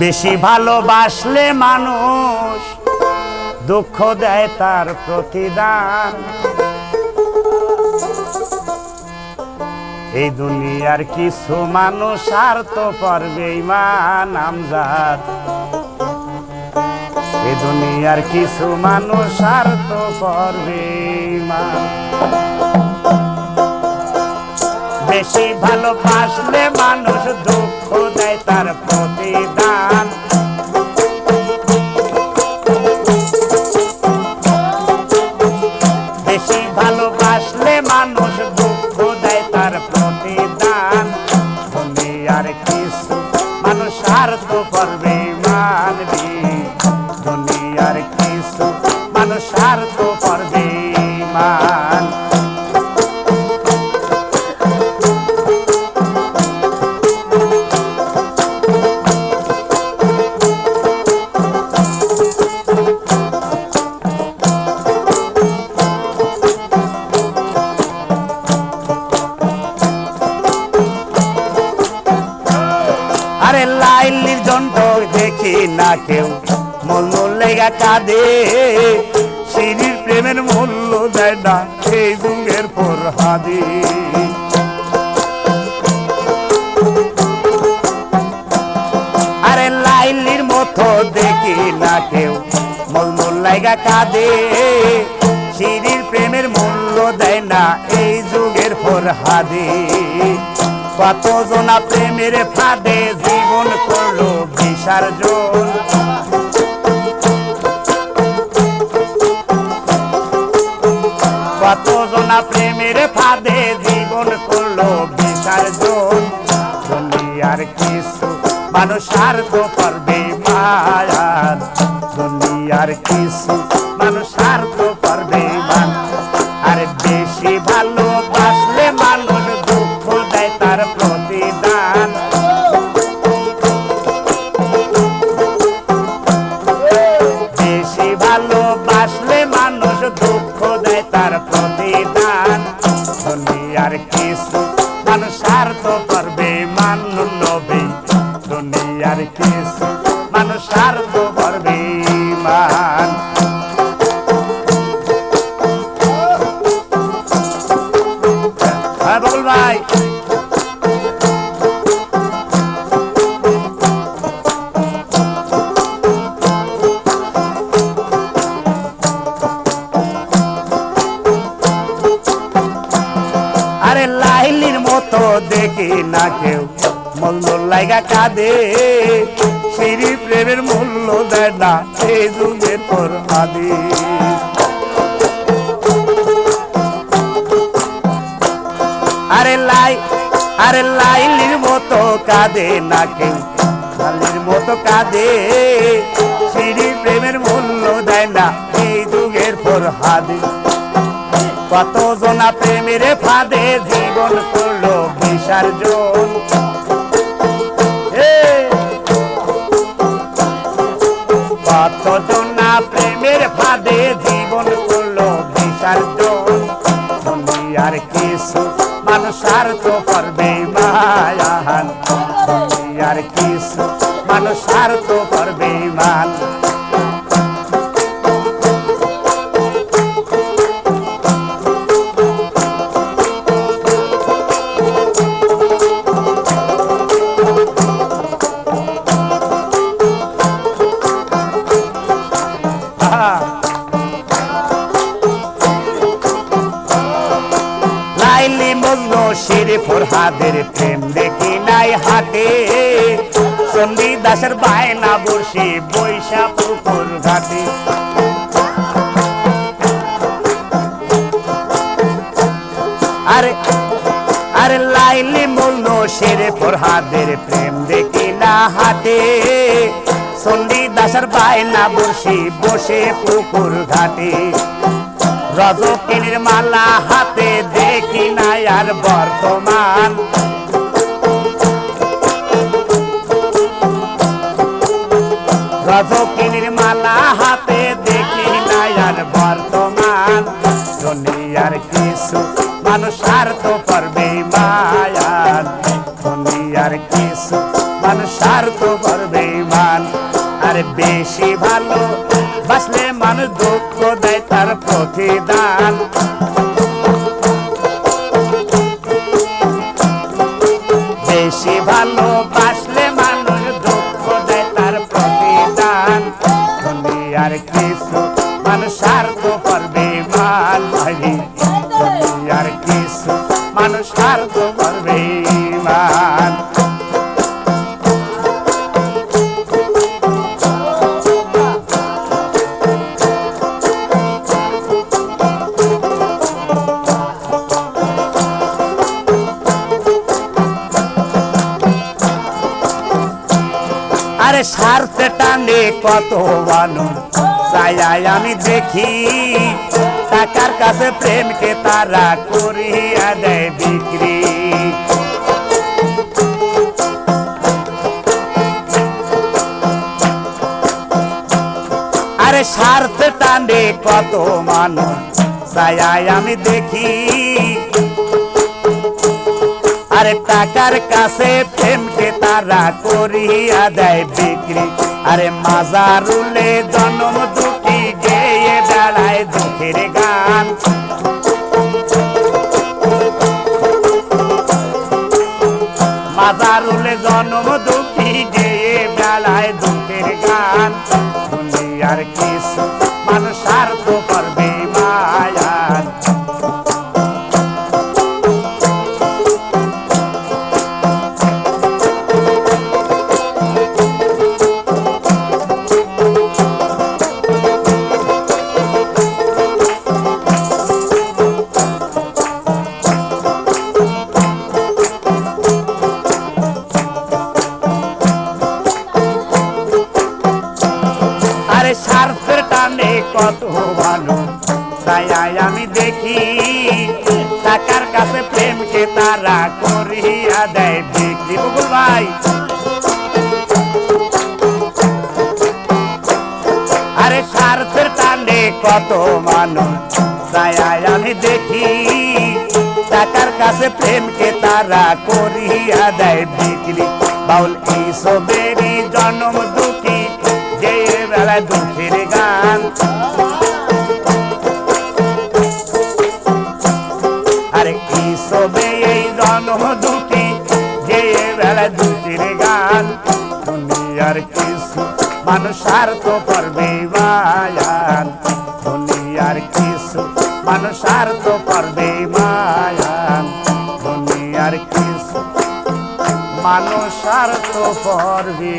বেশি ভালোবাসলে মানুষ দুঃখ দেয় তার প্রতিদান। এই দুনিয়ার কিছু মানুষ আর তো পারবে ইমান আমজাদ এই দুনিয়ার কিছু মানুষ আর তো পারবে বেশি ভালোবাসলে মানুষ দুঃখ দেয় তার প্রতিদান। মানুষ আরে লাইলির জন্ট দেখি না কেউ। মূল্য লেগা কাঁদে সিঁড়ির প্রেমের মূল্য দেয় না এই যুগের পর হাদি আরে লাইলির মতো দেখি না কেউ। মূল্য লেগা কাঁদে সিঁড়ির প্রেমের মূল্য দেয় না এই যুগের পর হাদি কত জনা প্রেমের ফাঁদে বিসর্জন কত জনা প্রেমের ফাঁদে জীবন করল বিসর্জন আর কিছু মানুষ আর তো পারবে মায়ার দুনিয়ার কিছু মানুষ আর লাইগা কাঁদে সিঁড়ি প্রেমের মূল্য দেয় না এই যুগের পর আদি আরে লাই, আরে লাইলির মতো কাঁদে না কেউ লালির মতো কাঁদে। সিঁড়ি প্রেমের মূল্য দেয় না এই যুগের পর হাদি কত জনা প্রেমের ফাঁদে, জীবন করল বিসর্জন কত জনা প্রেমের ফাঁদে জীবন করল বিসর্জন দুনিয়ার কিছু মানুষ আর তো করবে মায়ান দুনিয়ার কিছু মানুষ আর তো করবে মান দাসের বায়না বসে বৈশা পুকুর ঘাটে। আরে আরে লাইলি মজনু শিরে ফরহাদের প্রেম দেখি না হাতে। চন্ডী দাসের বায়না বসে বসে পুকুর ঘাটে। রজকিনীর মালা হাতে দেখি না আর বর্তমান। রজকিনীর মালা হাতে দেখি না আর বর্তমান। দুনিয়ার কিছু মানুষ আর তো পারবে মায়ার। দুনিয়ার কিছু মানুষ স্বার্থ করবে মান। আরে বেশি ভালো বাসলে মানুষ দুঃখ দেয় তার প্রতিদান। দুনিয়ার আরে স্বার্থে টানে কত মানুষ চাই আমি দেখি, টাকার কাছে প্রেমকে তারা করিয়া দেয় বিক্রি। আরে স্বার্থে টানে কত মানুষ চাই আমি দেখি আরে টাকার কাছে প্রেমকে তারা করিয়া দেয় বিক্রি। আরে মাজারুলে জন্ম দুঃখী গেয়ে বেড়ায় দুঃখের গান। মাজারুলে জন্ম দুঃখী গেয়ে বেড়ায় দুঃখের গান। দুনিয়ার কিছু কত ভালো। তাই আমি দেখি, টাকার কাছে প্রেমকে তারা করিয়া দেয় ভাই। আরে স্বার্থের টানে কত মানুষ। তাই আমি দেখি, টাকার কাছে প্রেমকে তারা করিয়া দেয় বিক্রি বাউল এই সবেরই জন্ম আরে এই সবে এই জন্ম দুঃখী যে বেলায় দুঃখের গান, দুনিয়ার কিছু মানুষ স্বার্থ করবে মায়ান। দুনিয়ার কিছু মানুষ স্বার্থ করবে মায়ান। দুনিয়ার কিছু মানুষ স্বার্থ করবে